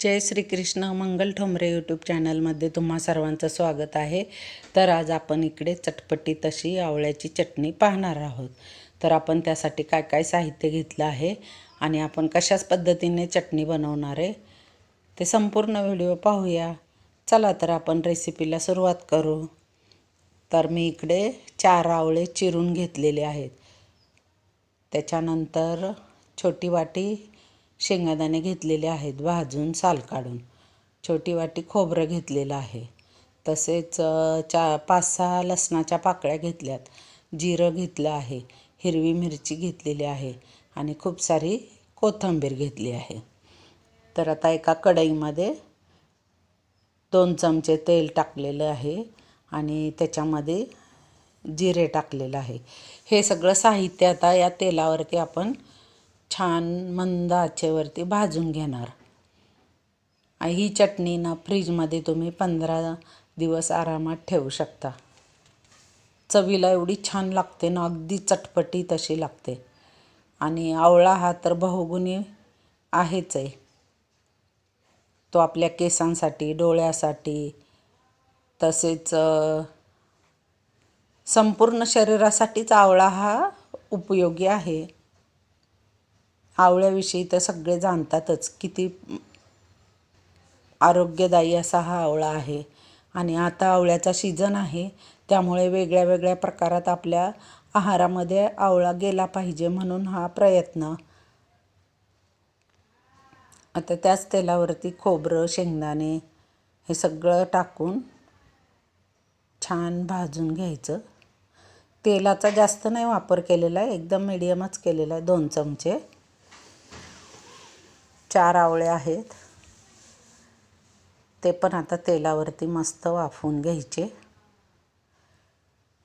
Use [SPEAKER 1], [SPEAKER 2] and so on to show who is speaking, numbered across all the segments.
[SPEAKER 1] जय Shrikrishna Mangal Thombare YouTube चॅनलमध्ये तुम्हा सर्वांचं स्वागत आहे. तर आज आपण इकडे चटपटी तशी आवळ्याची चटणी पाहणार आहोत. तर आपण त्यासाठी काय काय साहित्य घेतलं आहे आणि आपण कशाच पद्धतीने चटणी बनवणार आहे ते संपूर्ण व्हिडिओ पाहूया. चला तर आपण रेसिपीला सुरुवात करू. तर मी इकडे चार आवळे चिरून घेतलेले आहेत. त्याच्यानंतर छोटी वाटी शेंगादाणे घेतलेले आहेत भाजून साल काढून. छोटी वाटी खोबरं घेतलेलं आहे. तसेच चा पाच सहा लसणाच्या पाकळ्या घेतल्यात. जिरं घेतलं आहे हिरवी मिरची घेतलेली आहे आणि खूप सारी कोथिंबीर घेतली आहे. तर आता एका कढईमध्ये दोन चमचे तेल टाकलेलं आहे आणि त्याच्यामध्ये जिरे टाकलेलं आहे. हे सगळं साहित्य आता या तेलावरती आपण छान मंद आचेवरती भाजून घेणार. आणि ही चटणी ना फ्रीजमध्ये तुम्ही पंधरा दिवस आरामात ठेवू शकता. चवीला एवढी छान लागते ना अगदी चटपटी तशी लागते. आणि आवळा हा तर बहुगुणी आहेच आहे. तो आपल्या केसांसाठी डोळ्यासाठी तसेच संपूर्ण शरीरासाठीच आवळा हा उपयोगी आहे. आवळ्याविषयी तर सगळे जाणतातच किती आरोग्यदायी असा हा आवळा आहे. आणि आता आवळ्याचा सीझन आहे त्यामुळे वेगळ्या वेगळ्या प्रकारात आपल्या आहारामध्ये आवळा गेला पाहिजे म्हणून हा प्रयत्न. आता त्याच तेलावरती खोबरं शेंगदाणे हे सगळं टाकून छान भाजून घ्यायचं. तेलाचा जास्त नाही वापर केलेला आहे एकदम मिडियमच केलेला आहे दोन चमचे. चार आवळे आहेत. ते पण आता तेलावरती मस्त वाफवून घ्यायचे.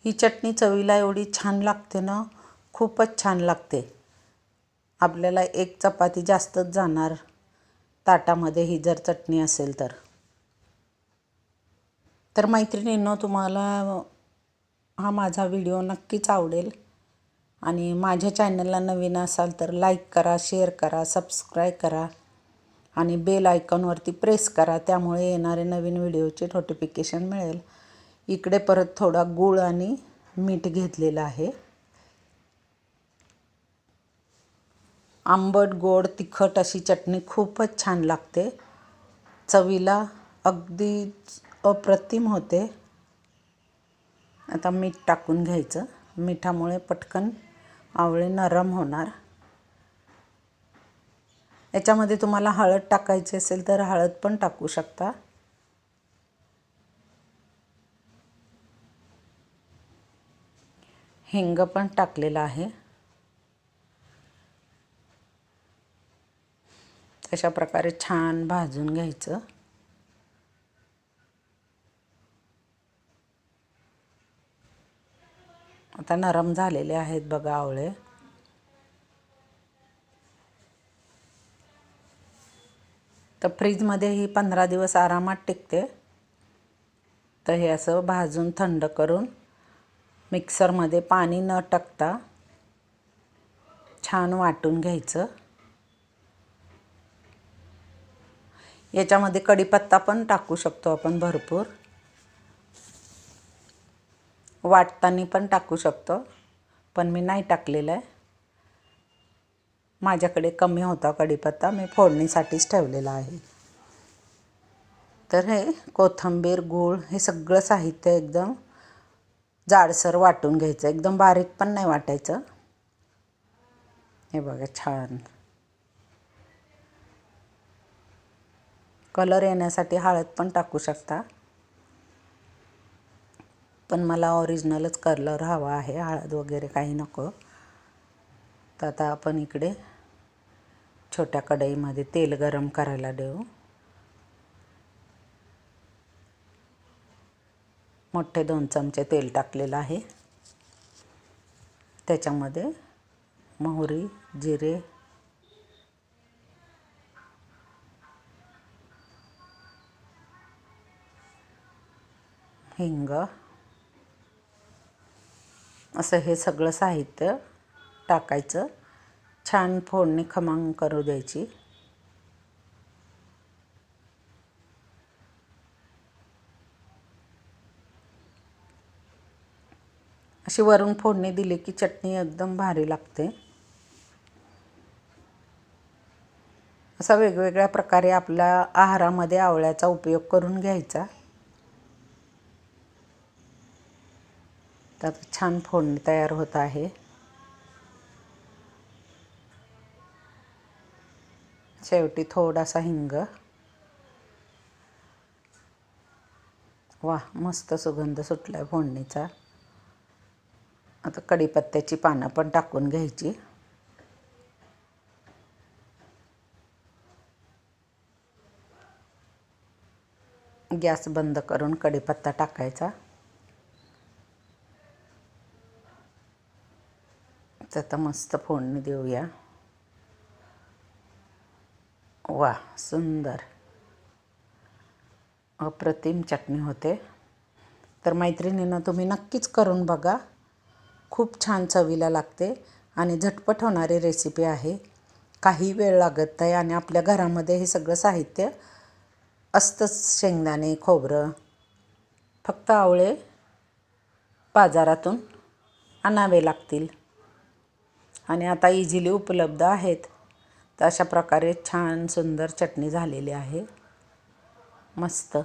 [SPEAKER 1] ही चटणी चवीला एवढी छान लागते ना खूपच छान लागते. आपल्याला एक चपाती जास्तच जाणार ताटामध्ये ही जर चटणी असेल तर. तर मैत्रिणींनो तुम्हाला हा माझा व्हिडिओ नक्कीच आवडेल. आणि माझ्या चॅनलला नवीन असाल तर लाईक करा शेअर करा सबस्क्राईब करा आणि बेल आयकॉनवरती प्रेस करा. त्यामुळे येणारे नवीन व्हिडिओचे नोटिफिकेशन मिळेल. इकडे परत थोडा गूळ आणि मीठ घेतलेलं आहे. आंबट गोड तिखट अशी चटणी खूपच छान लागते. चवीला अगदी अप्रतिम होते. आता मीठ टाकून घ्यायचं. मिठामुळे पटकन आवळे नरम होणार. याच्यामध्ये तुम्हाला हळद टाकायची असेल तर हळद पण टाकू शकता. हिंग पण टाकलेलं आहे. अशा प्रकारे छान भाजून घ्यायचं. आता नरम झालेले आहेत बघा आवळे. तर फ्रीजमध्ये ही पंधरा दिवस आरामात टिकते. तर हे असं भाजून थंड करून मिक्सरमध्ये पाणी न टाकता छान वाटून घ्यायचं. याच्यामध्ये कढीपत्ता पण टाकू शकतो आपण भरपूर. वाटताना पण टाकू शकतो पण मी नाही टाकलेलं आहे माझ्याकडे कमी होता कढीपत्ता मी फोडणीसाठीच ठेवलेला आहे. तर हे कोथिंबीर गूळ हे सगळं साहित्य एकदम जाडसर वाटून घ्यायचं. एकदम बारीक पण नाही वाटायचं. हे बघा छान. कलर येण्यासाठी हळद पण टाकू शकता. पण मला ऑरिजिनलच कलर हवा आहे हळद वगैरे काही नको. तर आता आपण इकडे छोट्या कढईमध्ये तेल गरम करायला देऊ. मोठे दोन चमचे तेल टाकलेलं आहे. त्याच्यामध्ये मोहरी जिरे हिंग असं हे सगळं साहित्य टाकायचं. छान फोडणी खमांग करू द्यायची. अशी वरून फोडणी दिली की चटणी एकदम भारी लागते. असा वेगवेगळ्या प्रकारे आपल्या आहारामध्ये आवळ्याचा उपयोग करून घ्यायचा. तर छान फोडणी तयार होत आहे. शेवटी थोडासा हिंग. वा मस्त सुगंध सुटला फोडणीचा. आता कढीपत्त्याची पानं पण टाकून घ्यायची. गॅस बंद करून कढीपत्ता टाकायचा. आता मस्त फोडणी देऊया. वा सुंदर. अप्रतिम चटणी होते. तर मैत्रिणींना तुम्ही नक्कीच करून बघा. खूप छान चवीला लागते आणि झटपट होणारी रेसिपी आहे. काही वेळ लागत नाही आणि आपल्या घरामध्ये हे सगळं साहित्य असतंच. शेंगदाणे खोबरं फक्त आवळे बाजारातून आणावे लागतील. आणि आता इझिली उपलब्ध आहेत. तर अशा प्रकारे छान सुंदर चटणी झालेली आहे. मस्त.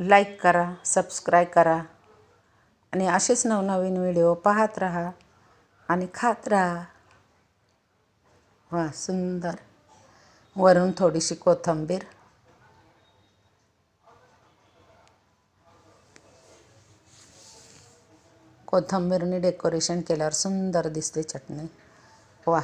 [SPEAKER 1] लाईक करा सबस्क्राईब करा. आणि असेच नवनवीन व्हिडिओ पाहत राहा आणि खात राहा. वा सुंदर. वरून थोडीशी कोथिंबीर. कोथिंबीरने डेकोरेशन केल्यावर सुंदर दिसते चटणी. वा.